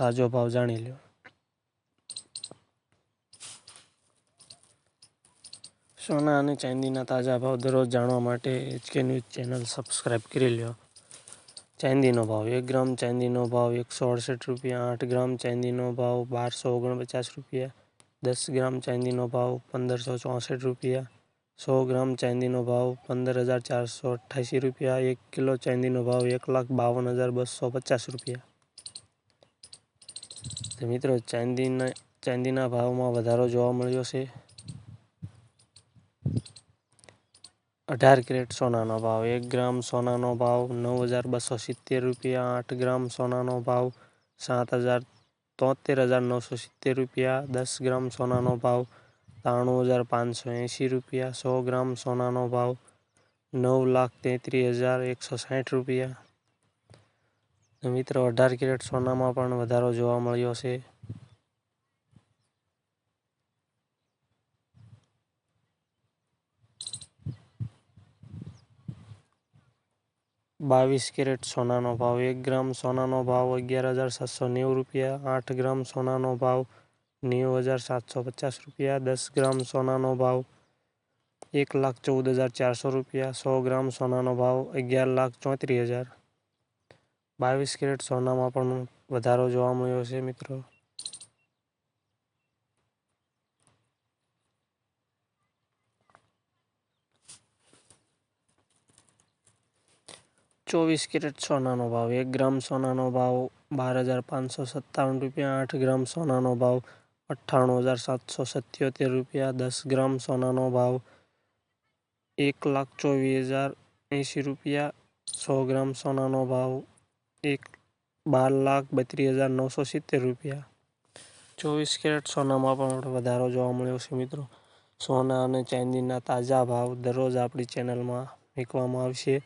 તાજો ભાવ જાણી લો સોના અને ચાંદીના તાજા ભાવ દરરોજ જાણવા માટે એચકે ન્યૂઝ ચેનલ સબસ્ક્રાઈબ કરી લો ચાંદીનો ભાવ એક ગ્રામ ચાંદીનો ભાવ એકસો અડસઠ રૂપિયા, આઠ ગ્રામ ચાંદીનો ભાવ બારસો ઓગણપચાસ રૂપિયા, દસ ગ્રામ ચાંદીનો ભાવ પંદરસો ચોસઠ રૂપિયા, સો ગ્રામ ચાંદીનો ભાવ પંદર હજાર ચારસો અઠ્ઠાસી રૂપિયા, એક કિલો ચાંદીનો ભાવ એક લાખ બાવન હજાર બસો પચાસ રૂપિયા. તો મિત્રો, ચાંદીના ચાંદીના ભાવમાં વધારો જોવા મળ્યો છે. અઢાર કેરેટ સોનાનો ભાવ, એક ગ્રામ સોનાનો ભાવ નવ હજાર બસો સિત્તેર રૂપિયા, આઠ ગ્રામ સોનાનો ભાવ સાત હજાર તોતેર હજાર નવસો સિત્તેર રૂપિયા, દસ ગ્રામ સોનાનો ભાવ ત્રાણું હજાર પાંચસો એંશી રૂપિયા, સો ગ્રામ સોનાનો ભાવ નવ લાખ તેત્રીસ હજાર એકસો સાઠ રૂપિયા. મિત્રો, અઢાર કેરેટ સોનામાં પણ વધારો જોવા મળ્યો છે. બાવીસ કેરેટ સોનાનો ભાવ, એક ગ્રામ સોનાનો ભાવ અગિયાર હજાર સાતસો નેવું રૂપિયા, આઠ ગ્રામ સોનાનો ભાવ નેવું હજાર સાતસો પચાસ રૂપિયા, દસ ગ્રામ સોનાનો ભાવ એક લાખ ચૌદ હજાર ચારસો રૂપિયા, સો ગ્રામ સોનાનો ભાવ અગિયાર લાખ ચોત્રીસ હજાર. બાવીસ કેરેટ સોનામાં પણ વધારો જોવા મળ્યો છે, મિત્રો. ચોવીસ કેરેટ સોનાનો ભાવ, એક ગ્રામ સોનાનો ભાવ બાર હજાર પાંચસો સત્તાવન રૂપિયા, આઠ ગ્રામ સોનાનો ભાવ અઠ્ઠાણું હજાર સાતસો સત્યોતેર રૂપિયા, દસ ગ્રામ સોનાનો ભાવ એક લાખ ચોવીસ હજાર એંશી રૂપિયા, સો ગ્રામ સોનાનો ભાવ એક બાર લાખ બત્રીસ હજાર નવસો સિત્તેર રૂપિયા. ચોવીસ કેરેટ સોનામાં પણ વધારો જોવા મળ્યો છે મિત્રો. સોના અને ચાંદીના તાજા ભાવ દરરોજ આપણી ચેનલમાં મૂકવામાં આવશે.